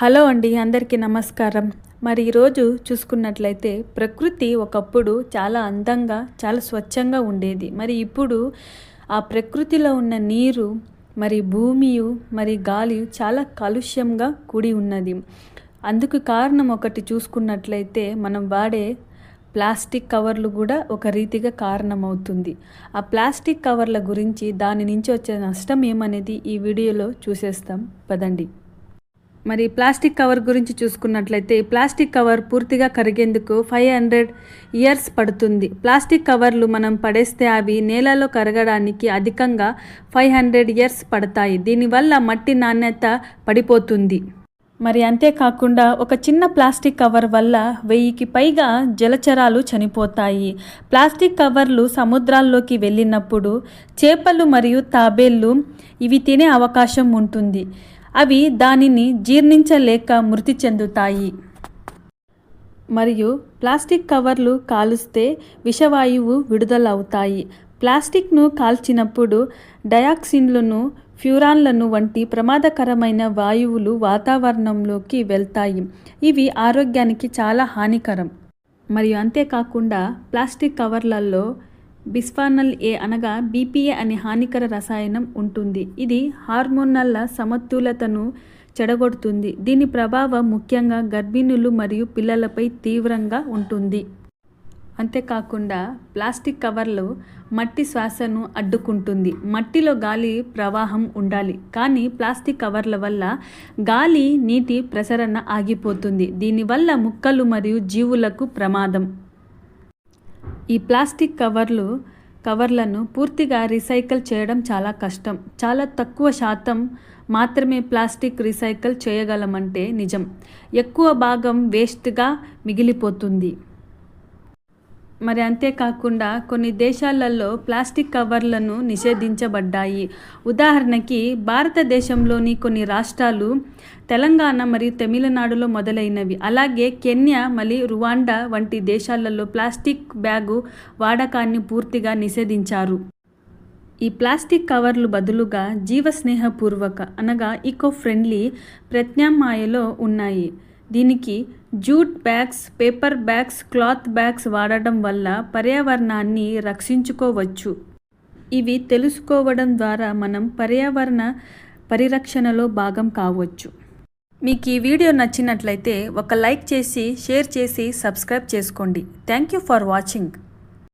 Hello అండి అందరికీ నమస్కారం. మరి ఈరోజు చూసుకున్నట్లయితే ప్రకృతి ఒకప్పుడు చాలా అందంగా చాలా స్వచ్ఛంగా ఉండేది. మరి ఇప్పుడు ఆ ప్రకృతిలో ఉన్న నీరు మరి భూమియు మరి గాలి చాలా కాలుష్యంగా కూడి ఉన్నది. అందుకు కారణం ఒకటి చూసుకున్నట్లయితే మనం వాడే ప్లాస్టిక్ కవర్లు కూడా ఒక రీతిగా కారణమవుతుంది. ఆ ప్లాస్టిక్ కవర్ల గురించి దాని నుంచి వచ్చే నష్టం ఏమనేది ఈ వీడియోలో చూసేస్తాం. పదండి. మరి ప్లాస్టిక్ కవర్ గురించి చూసుకున్నట్లయితే ఈ ప్లాస్టిక్ కవర్ పూర్తిగా కరిగేందుకు ఫైవ్ హండ్రెడ్ ఇయర్స్ పడుతుంది. ప్లాస్టిక్ కవర్లు మనం పడేస్తే అవి నేలలో కరగడానికి అధికంగా ఫైవ్ హండ్రెడ్ ఇయర్స్ పడతాయి. దీనివల్ల మట్టి నాణ్యత పడిపోతుంది. మరి అంతేకాకుండా ఒక చిన్న ప్లాస్టిక్ కవర్ వల్ల వెయ్యికి పైగా జలచరాలు చనిపోతాయి. ప్లాస్టిక్ కవర్లు సముద్రాల్లోకి వెళ్ళినప్పుడు చేపలు మరియు తాబేళ్ళు ఇవి తినే అవకాశం ఉంటుంది. అవి దానిని జీర్ణించలేక మృతి చెందుతాయి. మరియు ప్లాస్టిక్ కవర్లు కాలుస్తే విషవాయువు విడుదలవుతాయి. ప్లాస్టిక్ను కాల్చినప్పుడు డయాక్సిన్లను ఫ్యూరాన్లను వంటి ప్రమాదకరమైన వాయువులు వాతావరణంలోకి వెళ్తాయి. ఇవి ఆరోగ్యానికి చాలా హానికరం. మరియు అంతేకాకుండా ప్లాస్టిక్ కవర్లలో బిస్ఫానల్ ఏ అనగా బీపీఏ అనే హానికర రసాయనం ఉంటుంది. ఇది హార్మోనల్ల సమతులతను చెడగొడుతుంది. దీని ప్రభావం ముఖ్యంగా గర్భిణులు మరియు పిల్లలపై తీవ్రంగా ఉంటుంది. అంతేకాకుండా ప్లాస్టిక్ కవర్లు మట్టి శ్వాసను అడ్డుకుంటుంది. మట్టిలో గాలి ప్రవాహం ఉండాలి. కానీ ప్లాస్టిక్ కవర్ల వల్ల గాలి నీటి ప్రసరణ ఆగిపోతుంది. దీనివల్ల ముక్కలు మరియు జీవులకు ప్రమాదం. ఈ ప్లాస్టిక్ కవర్లు కవర్లను పూర్తిగా రీసైకిల్ చేయడం చాలా కష్టం. చాలా తక్కువ శాతం మాత్రమే ప్లాస్టిక్ రీసైకిల్ చేయగలమంటే నిజం. ఎక్కువ భాగం వేస్ట్గా మిగిలిపోతుంది. మరి అంతేకాకుండా కొన్ని దేశాలలో ప్లాస్టిక్ కవర్లను నిషేధించబడ్డాయి. ఉదాహరణకి భారతదేశంలోని కొన్ని రాష్ట్రాలు తెలంగాణ మరియు తమిళనాడులో మొదలైనవి. అలాగే కెన్యా మరియు రువాండా వంటి దేశాలలో ప్లాస్టిక్ బ్యాగు వాడకాన్ని పూర్తిగా నిషేధించారు. ఈ ప్లాస్టిక్ కవర్లు బదులుగా జీవస్నేహపూర్వక అనగా ఈకో ఫ్రెండ్లీ ప్రత్యామ్నాయలో ఉన్నాయి. దీనికి jute bags paper bags cloth bags వాడటం వల్ల పర్యావరణాన్ని రక్షించుకోవచ్చు. ఇవి తెలుసుకోవడం ద్వారా మనం పర్యావరణ పరిరక్షణలో భాగం కావచ్చు. మీకు ఈ వీడియో నచ్చినట్లయితే ఒక లైక్ చేసి షేర్ చేసి సబ్స్క్రైబ్ చేసుకోండి. Thank you for watching.